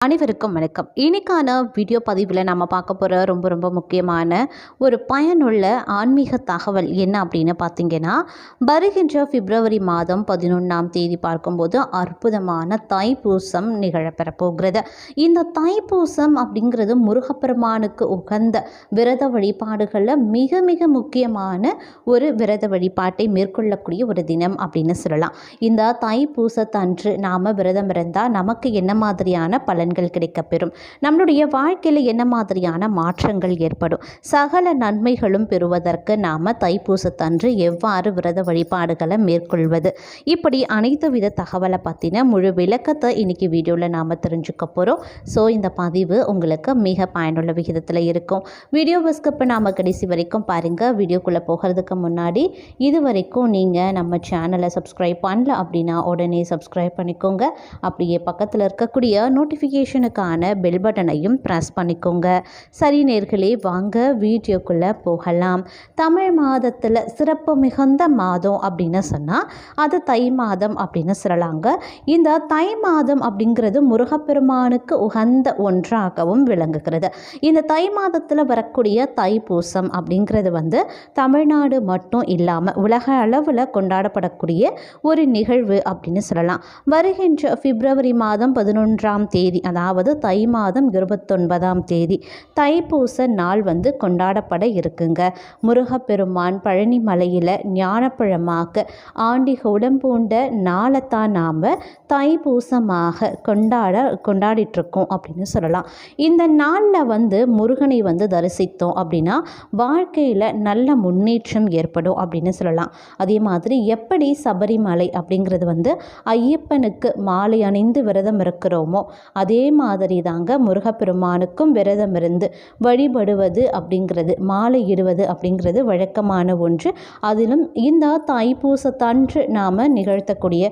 அனைவருக்கும் வணக்கம். இன்னைக்கான வீடியோ பதிவில் நம்ம பார்க்க போகிற ரொம்ப ரொம்ப முக்கியமான ஒரு பயனுள்ள ஆன்மீக தகவல் என்ன அப்படின்னு பார்த்தீங்கன்னா வருகின்ற பிப்ரவரி மாதம் பதினொன்றாம் தேதி பார்க்கும்போது அற்புதமான தைப்பூசம் நிகழப்பெற போகிறது. இந்த தைப்பூசம் அப்படிங்கிறது முருகப்பெருமானுக்கு உகந்த விரத வழிபாடுகளில் மிக மிக முக்கியமான ஒரு விரத வழிபாட்டை மேற்கொள்ளக்கூடிய ஒரு தினம் அப்படின்னு சொல்லலாம். இந்த தைப்பூசத்தன்று நாம் விரதம் இருந்தால் நமக்கு என்ன மாதிரியான பலன்கள் கிடைக்கப்பெறும். நம்மளுடைய வாழ்க்கையில் என்ன மாதிரியான மாற்றங்கள் ஏற்படும்? சகல நன்மைகளும் பெறுவதற்கு நாம் தைப்பூசத்தன்று எவ்வாறு விரத வழிபாடுகளை மேற்கொள்வது? இப்படி அனைத்து வித தகவலை பற்றின முழு விளக்கத்தை இன்னைக்கு வீடியோவில் நாம் தெரிஞ்சுக்க போகிறோம் ஸோ இந்த பதிவு உங்களுக்கு மிக பயனுள்ள விகிதத்தில் இருக்கும். வீடியோ பஸ்கப்பை நாம கடைசி வரைக்கும் பாருங்கள் வீடியோக்குள்ளே போகிறதுக்கு முன்னாடி இது வரைக்கும் நீங்கள் நம்ம சேனலை சப்ஸ்கிரைப் பண்ணல அப்படின்னா உடனே சப்ஸ்கிரைப் பண்ணிக்கோங்க. அப்படியே பக்கத்தில் இருக்கக்கூடிய நோட்டிஃபிகேஷன் நோட்டிஃபிகேஷனுக்கான பெல் பட்டனையும் ப்ரெஸ் பண்ணிக்கோங்க. சரி நேர்களே வாங்க வீடியோக்குள்ளே போகலாம். தமிழ் மாதத்தில் சிறப்பு மிகுந்த மாதம் அப்படின்னு சொன்னால் அது தை மாதம் அப்படின்னு சொல்லலாங்க. இந்த தை மாதம் அப்படிங்கிறது முருகப்பெருமானுக்கு உகந்த ஒன்றாகவும் விளங்குகிறது. இந்த தை மாதத்தில் வரக்கூடிய தைப்பூசம் அப்படிங்கிறது வந்து தமிழ்நாடு மட்டும் இல்லாமல் உலக அளவில் கொண்டாடப்படக்கூடிய ஒரு நிகழ்வு அப்படின்னு சொல்லலாம். வருகின்ற பிப்ரவரி மாதம் பதினொன்றாம் தேதி அதாவது தை மாதம் இருபத்தொன்பதாம் தேதி தைப்பூச நாள் வந்து கொண்டாடப்பட இருக்குங்க. முருகப்பெருமான் பழனி மலையில் ஞானப்பழமாக்க ஆண்டி உடம்பூண்ட நாளைத்தான் நாம் தைப்பூசமாக கொண்டாட கொண்டாடிட்டுருக்கோம் அப்படின்னு சொல்லலாம். இந்த நாளில் வந்து முருகனை வந்து தரிசித்தோம் அப்படின்னா வாழ்க்கையில் நல்ல முன்னேற்றம் ஏற்படும் அப்படின்னு சொல்லலாம். அதே மாதிரி எப்படி சபரிமலை அப்படிங்கிறது வந்து ஐயப்பனுக்கு மாலை அணிந்து விரதம் இருக்கிறோமோ அதே மாதிரி தாங்க முருகப்பெருமானுக்கும் விரதம் இருந்து வழிபடுவது அப்படிங்கிறது மாலை இடுவது அப்படிங்கிறது வழக்கமான ஒன்று. அதிலும் இந்த தைப்பூசத்தன்று நாம் நிகழ்த்தக்கூடிய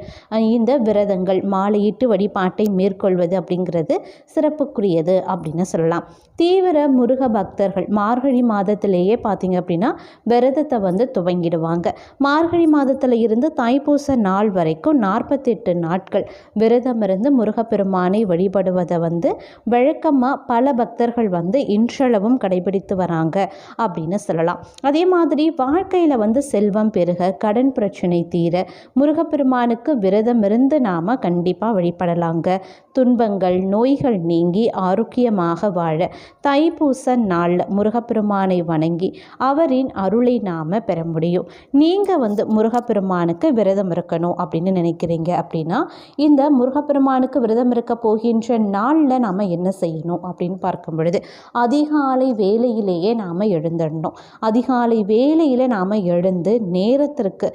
இந்த விரதங்கள் மாலையிட்டு வழிபாட்டை மேற்கொள்வது அப்படிங்கிறது சிறப்புக்குரியது அப்படின்னு சொல்லலாம். தீவிர முருக பக்தர்கள் மார்கழி மாதத்திலேயே பார்த்தீங்க அப்படின்னா விரதத்தை வந்து துவங்கிடுவாங்க. மார்கழி மாதத்தில் இருந்து தைப்பூச நாள் வரைக்கும் நாற்பத்தெட்டு நாட்கள் விரதம் இருந்து முருகப்பெருமானை வழிபடுவது வந்து வழக்கமாக பல பக்தர்கள் வந்து இன்றளவும் கடைபிடித்து வராங்க அப்படின்னு சொல்லலாம். அதே மாதிரி வாழ்க்கையில் வந்து செல்வம் பெருக கடன் பிரச்சனை தீர முருகப்பெருமானுக்கு விரதம் இருந்து நாம் கண்டிப்பாக வழிபடலாங்க. துன்பங்கள் நோய்கள் நீங்கி ஆரோக்கியமாக வாழ தைப்பூச நாளில் முருகப்பெருமானை வணங்கி அவரின் அருளை நாம் பெற முடியும். நீங்கள் வந்து முருகப்பெருமானுக்கு விரதம் இருக்கணும் அப்படின்னு நினைக்கிறீங்க அப்படின்னா இந்த முருகப்பெருமானுக்கு விரதம் இருக்க போகின்ற நாளில் நாம் என்ன செய்யணும் அப்படின்னு பார்க்கும் பொழுது அதிகாலை வேலையிலேயே நாம் எழுந்துடணும் அதிகாலை வேலையில் நாம் எழுந்து நேரத்திற்கு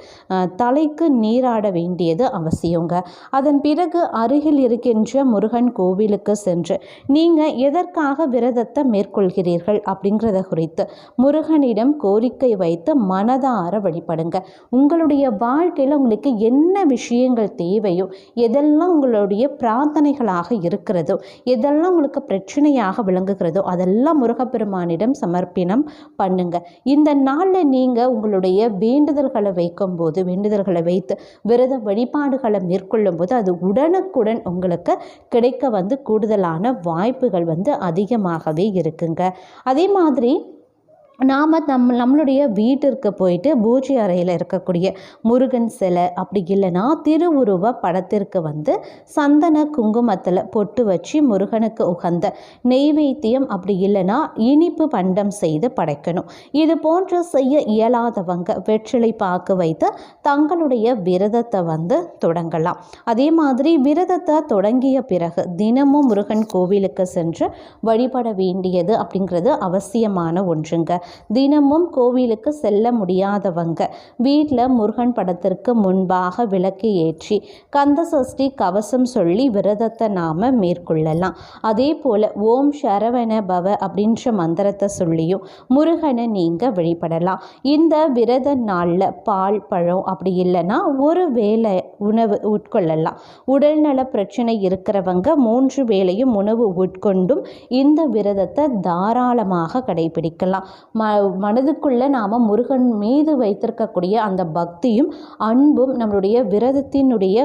தலைக்கு நீராட வேண்டியது அவசியங்க. அதன் பிறகு அருகில் இருக்கின்ற முருகன் கோவிலுக்கு சென்று நீங்கள் எதற்காக விரதத்தை மேற்கொள்கிறீர்கள்? அப்படிங்கிறத குறித்து முருகனிடம் கோரிக்கை வைத்து மனதார வழிபடுங்க. உங்களுடைய வாழ்க்கையில் உங்களுக்கு என்ன விஷயங்கள் தேவையோ எதெல்லாம் உங்களுடைய பிரார்த்தனைகளாக இருக்கிறதோ எதெல்லாம் உங்களுக்கு பிரச்சனையாக விளங்குகிறதோ அதெல்லாம் முருகப்பெருமானிடம் சமர்ப்பணம் பண்ணுங்க. இந்த நாளில் நீங்கள் உங்களுடைய வேண்டுதல்களை வைக்கும்போது வேண்டுதல்களை வைத்து விரத வழிபாடுகளை மேற்கொள்ளும் போது அது உடனுக்குடன் உங்களுக்கு கிடைக்க வந்து கூடுதலான வாய்ப்புகள் வந்து அதிகமாகவே இருக்குங்க. அதே மாதிரி நாம் நம் நம்மளுடைய வீட்டிற்கு போயிட்டு பூஜை அறையில் இருக்கக்கூடிய முருகன் சிலை அப்படி இல்லைன்னா திருவுருவ படத்திற்கு வந்து சந்தன குங்குமத்தில் பொட்டு வச்சு முருகனுக்கு உகந்த நெய்வேத்தியம் அப்படி இல்லைன்னா இனிப்பு பண்டம் செய்து படைக்கணும். இது போன்று செய்ய இயலாதவங்க வெற்றிலை பாக்கு வைத்து தங்களுடைய விரதத்தை வந்து தொடங்கலாம். அதே மாதிரி விரதத்தை தொடங்கிய பிறகு தினமும் முருகன் கோவிலுக்கு சென்று வழிபட வேண்டியது அப்படிங்கிறது அவசியமான ஒன்றுங்க. தினமும் கோவிலுக்கு செல்ல முடியாதவங்க. வீட்டில் முருகன் படத்திற்கு முன்பாக விளக்கு ஏற்றி கந்த சஷ்டி கவசம் சொல்லி விரதத்தை நாம் மேற்கொள்ளலாம். அதே போல் ஓம் சரவண பவ அப்படின்ற மந்திரத்தை சொல்லியும் முருகனை நீங்கள் வழிபடலாம். இந்த விரத நாளில் பால் பழம் அப்படி இல்லைன்னா ஒரு வேளை உணவு உட்கொள்ளலாம். உடல்நல பிரச்சனை இருக்கிறவங்க மூன்று வேளையும் உணவு உட்கொண்டும் இந்த விரதத்தை தாராளமாக கடைபிடிக்கலாம். ம மனதுக்குள்ளே நாம் முருகன் மீது வைத்திருக்கக்கூடிய அந்த பக்தியும் அன்பும் நம்மளுடைய விரதத்தினுடைய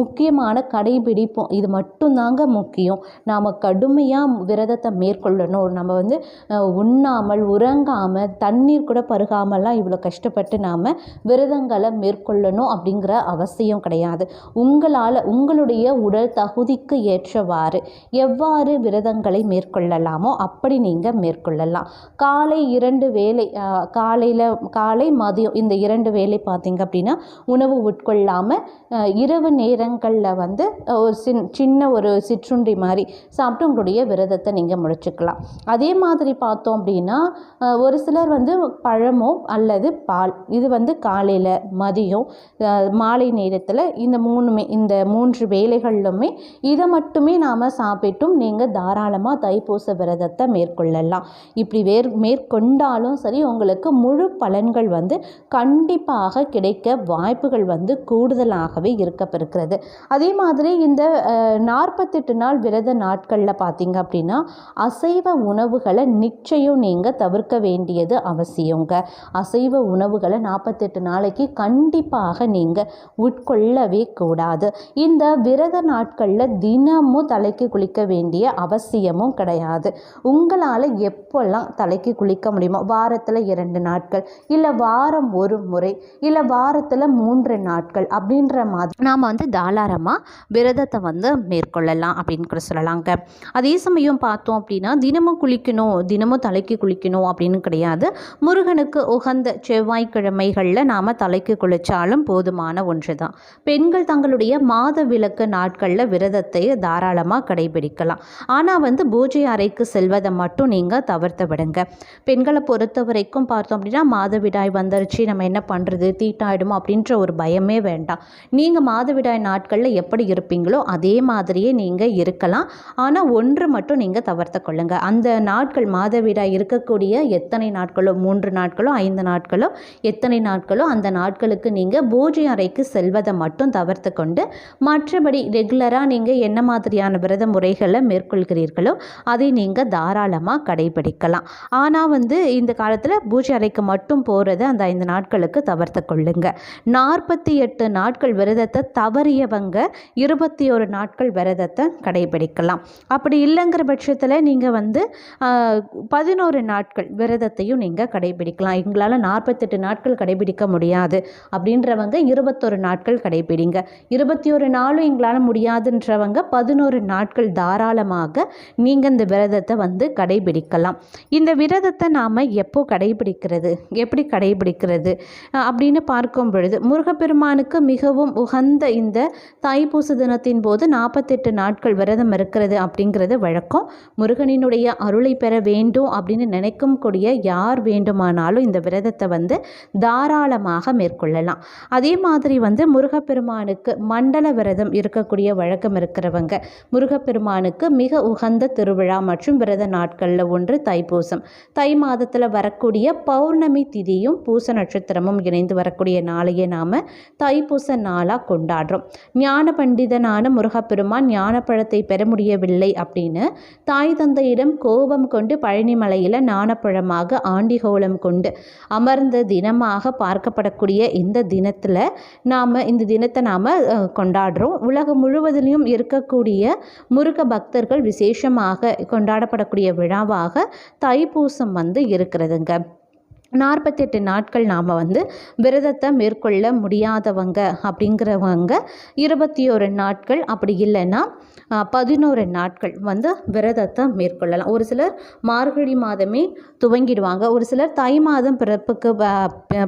முக்கியமான கடைபிடிப்போம் இது மட்டும்தாங்க முக்கியம். நாம் கடுமையாக விரதத்தை மேற்கொள்ளணும். நம்ம வந்து உண்ணாமல் உறங்காமல் தண்ணீர் கூட பருகாமலாம் இவ்வளோ கஷ்டப்பட்டு நாம் விரதங்களை மேற்கொள்ளணும் அப்படிங்கிற அவசியம் கிடையாது. உங்களால் உங்களுடைய உடல் தகுதிக்கு ஏற்றவாறு எவ்வாறு விரதங்களை மேற்கொள்ளலாமோ அப்படி நீங்கள் மேற்கொள்ளலாம். காலை காலை இரண்டு வேலை காலையில் காலை மதியம் இந்த இரண்டு வேலை பார்த்தீங்க அப்படின்னா உணவு உட்கொள்ளாமல் இரவு நேரங்களில் வந்து ஒரு சின் சின்ன ஒரு சிற்றுண்டி மாதிரி சாப்பிட்டு உங்களுடைய விரதத்தை நீங்கள் முடிச்சுக்கலாம். அதே மாதிரி பார்த்தோம் அப்படின்னா ஒரு சிலர் வந்து பழமோ அல்லது பால் இது வந்து காலையில் மதியம் மாலை நேரத்தில் இந்த மூணுமே இந்த மூன்று வேலைகளிலுமே இதை மட்டுமே நாம் சாப்பிட்டும் நீங்கள் தாராளமாக தைப்பூச விரதத்தை மேற்கொள்ளலாம். இப்படி வேர் மேற்கொண்டாலும் சரி உங்களுக்கு முழு பலன்கள் வந்து கண்டிப்பாக கிடைக்க வாய்ப்புகள் வந்து கூடுதலாகவே இருக்கப்பெறுகிறது. அதே மாதிரி இந்த நாற்பத்தெட்டு நாள் விரத நாட்களில் பார்த்தீங்க அப்படின்னா அசைவ உணவுகளை நிச்சயம் நீங்கள் தவிர்க்க வேண்டியது அவசியங்க. அசைவ உணவுகளை நாற்பத்தெட்டு நாளைக்கு கண்டிப்பாக நீங்கள் உட்கொள்ளவே கூடாது. இந்த விரத நாட்களில் தினமும் தலைக்கு குளிக்க வேண்டிய அவசியமும் கிடையாது. உங்களால் எப்போல்லாம் தலைக்கு குளிக்க முடியுமோ? வாரத்தில் இரண்டு நாட்கள் இல்லை வாரம் ஒரு முறை இல்லை வாரத்தில் மூன்று நாட்கள் அப்படின்ற மாதிரி நாம் வந்து தாராளமாக விரதத்தை வந்து மேற்கொள்ளலாம் அப்படின்னு கூட சொல்லலாங்க. அதே சமயம் பார்த்தோம் அப்படின்னா தினமும் குளிக்கணும் தினமும் தலைக்கு குளிக்கணும் அப்படின்னு கிடையாது. முருகனுக்கு உகந்த செவ்வாய்க்கிழமைகளில் நாம் தலைக்கு குளித்தாலும் போதுமான ஒன்று தான் பெண்கள் தங்களுடைய மாத விளக்கு நாட்களில் விரதத்தை தாராளமாக கடைபிடிக்கலாம். ஆனால் வந்து பூஜை அறைக்கு செல்வதை மட்டும் நீங்கள் தவிர்த்து விடுங்க. பெண்களை பொறுத்த வரைக்கும் பார்த்தோம் அப்படின்னா மாதவிடாய் வந்துருச்சு நம்ம என்ன பண்ணுறது தீட்டாயிடுமோ அப்படின்ற ஒரு பயமே வேண்டாம். நீங்கள் மாதவிடாய் நாட்களில் எப்படி இருப்பீங்களோ அதே மாதிரியே நீங்கள் இருக்கலாம். ஆனால் ஒன்று மட்டும் நீங்கள் தவிர்த்து கொள்ளுங்கள் அந்த நாட்கள் மாதவிடாய் இருக்கக்கூடிய எத்தனை நாட்களோ மூன்று நாட்களோ ஐந்து நாட்களோ எத்தனை நாட்களோ அந்த நாட்களுக்கு நீங்கள் பூஜை அறைக்கு செல்வதை மட்டும் தவிர்த்து கொண்டு மற்றபடி ரெகுலராக நீங்கள் என்ன மாதிரியான விரத முறைகளை மேற்கொள்கிறீர்களோ அதை நீங்கள் தாராளமாக கடைபிடிக்கலாம். ஆனால் வந்து இந்த காலத்தில் பூஜை அறைக்கு மட்டும் போகிறத அந்த ஐந்து நாட்களுக்கு தவிர்த்து கொள்ளுங்க. நாற்பத்தி எட்டு நாட்கள் விரதத்தை தவறியவங்க இருபத்தி ஒரு நாட்கள் விரதத்தை கடைபிடிக்கலாம். அப்படி இல்லைங்கிற பட்சத்தில் நீங்கள் வந்து பதினோரு நாட்கள் விரதத்தையும் நீங்கள் கடைபிடிக்கலாம். எங்களால் நாற்பத்தெட்டு நாட்கள் கடைபிடிக்க முடியாது அப்படின்றவங்க இருபத்தொரு நாட்கள் கடைபிடிங்க. இருபத்தி ஒரு நாளும் எங்களால் முடியாதுன்றவங்க பதினோரு நாட்கள் தாராளமாக நீங்கள் இந்த விரதத்தை வந்து கடைபிடிக்கலாம். இந்த விரதத்தை நாம் எப்போ கடைபிடிக்கிறது? எப்படி கடைபிடிக்கிறது? அப்படின்னு பார்க்கும் பொழுது முருகப்பெருமானுக்கு மிகவும் உகந்த இந்த தைப்பூச தினத்தின் போது நாற்பத்தெட்டு நாட்கள் விரதம் இருக்கிறது அப்படிங்கிறது வழக்கம். முருகனினுடைய அருளை பெற வேண்டும் அப்படின்னு நினைக்கும் கூடிய யார் வேண்டுமானாலும் இந்த விரதத்தை வந்து தாராளமாக மேற்கொள்ளலாம். அதே மாதிரி வந்து முருகப்பெருமானுக்கு மண்டல விரதம் இருக்கக்கூடிய வழக்கம் இருக்கிறவங்க முருகப்பெருமானுக்கு மிக உகந்த திருவிழா மற்றும் விரத நாட்களில் ஒன்று தைப்பூசம். தை மாதத்தில் வரக்கூடிய பௌர்ணமி திதியும் பூச நட்சத்திரமும் இணைந்து வரக்கூடிய நாளையே நாம் தைப்பூச நாளாக கொண்டாடுறோம். ஞான பண்டிதனான முருகப்பெருமான் ஞானப்பழத்தை பெற முடியவில்லை அப்படின்னு தாய் தந்தையிடம் கோபம் கொண்டு பழனிமலையில் ஞானப்பழமாக ஆண்டிகோலம் கொண்டு அமர்ந்த தினமாக பார்க்கப்படக்கூடிய இந்த தினத்தில் நாம் இந்த தினத்தை நாம் கொண்டாடுறோம். உலகம் முழுவதிலும் இருக்கக்கூடிய முருக பக்தர்கள் விசேஷமாக கொண்டாடப்படக்கூடிய விழாவாக தைப்பூசம் வந்து இருக்கிறதுங்க. நாற்பத்தெட்டு நாட்கள் நாம் வந்து விரதத்தை மேற்கொள்ள முடியாதவங்க அப்படிங்கிறவங்க இருபத்தி ஒரு நாட்கள் அப்படி இல்லைன்னா பதினோரு நாட்கள் வந்து விரதத்தை மேற்கொள்ளலாம். ஒரு சிலர் மார்கழி மாதமே துவங்கிடுவாங்க. ஒரு சிலர் தை மாதம் பிறப்புக்கு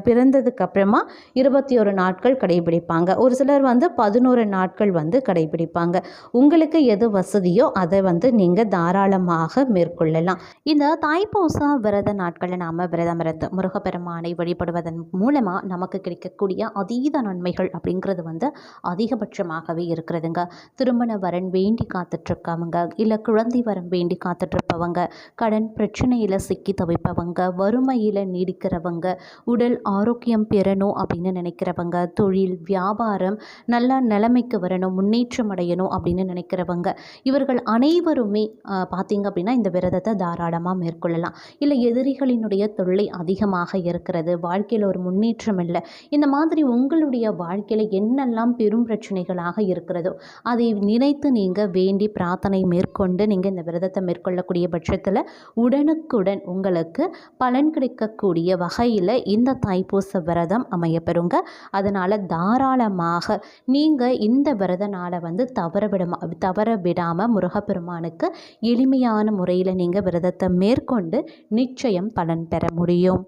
பிறந்ததுக்கு அப்புறமா இருபத்தி ஒரு நாட்கள் கடைபிடிப்பாங்க. ஒரு சிலர் வந்து பதினோரு நாட்கள் வந்து கடைபிடிப்பாங்க. உங்களுக்கு எது வசதியோ அதை வந்து நீங்கள் தாராளமாக மேற்கொள்ளலாம். இந்த தாய்பூசா விரத நாட்களை நாம் விரதம் இருந்து முருகப்பெருமானை வழிபடுவதன் மூலமாக நமக்கு கிடைக்கக்கூடிய அதீத நன்மைகள் அப்படிங்கிறது வந்து அதிகபட்சமாகவே இருக்கிறதுங்க. திருமண வரன் வேண்டி காத்துட்ருக்கவங்க இல்லை குழந்தை வரம் வேண்டி காத்துட்ருப்பவங்க கடன் பிரச்சனையில் சிக்கி தவிப்பவங்க வறுமையில் நீடிக்கிறவங்க உடல் ஆரோக்கியம் பெறணும் அப்படின்னு நினைக்கிறவங்க தொழில் வியாபாரம் நல்ல நிலைமைக்கு வரணும் முன்னேற்றம் அடையணும் அப்படின்னு நினைக்கிறவங்க இவர்கள் அனைவருமே பார்த்திங்க பார்த்தீங்க அப்படின்னா இந்த விரதத்தை தாராளமாக மேற்கொள்ளலாம். இல்லை எதிரிகளினுடைய தொல்லை அதிகமாக இருக்கிறது. வாழ்க்கையில் ஒரு முன்னேற்றம் இல்லை. இந்த மாதிரி உங்களுடைய வாழ்க்கையில் என்னெல்லாம் பெரும் பிரச்சனைகளாக இருக்கிறதோ அதை நினைத்து நீங்கள் வேண்டி பிரார்த்தனை மேற்கொண்டு நீங்கள் இந்த விரதத்தை மேற்கொள்ளக்கூடிய பட்சத்தில் உடனுக்குடன் உங்களுக்கு பலன் கிடைக்கக்கூடிய வகையில் இந்த தைப்பூச விரதம் அமையப்பெறுங்க. அதனால் தாராளமாக நீங்கள் இந்த விரத நாளை வந்து தவற விடமா தவற விடாமல் முருகப்பெருமானுக்கு எளிமையான முறையில் நீங்கள் விரதத்தை மேற்கொண்டு நிச்சயம் பலன் பெற முடியும்.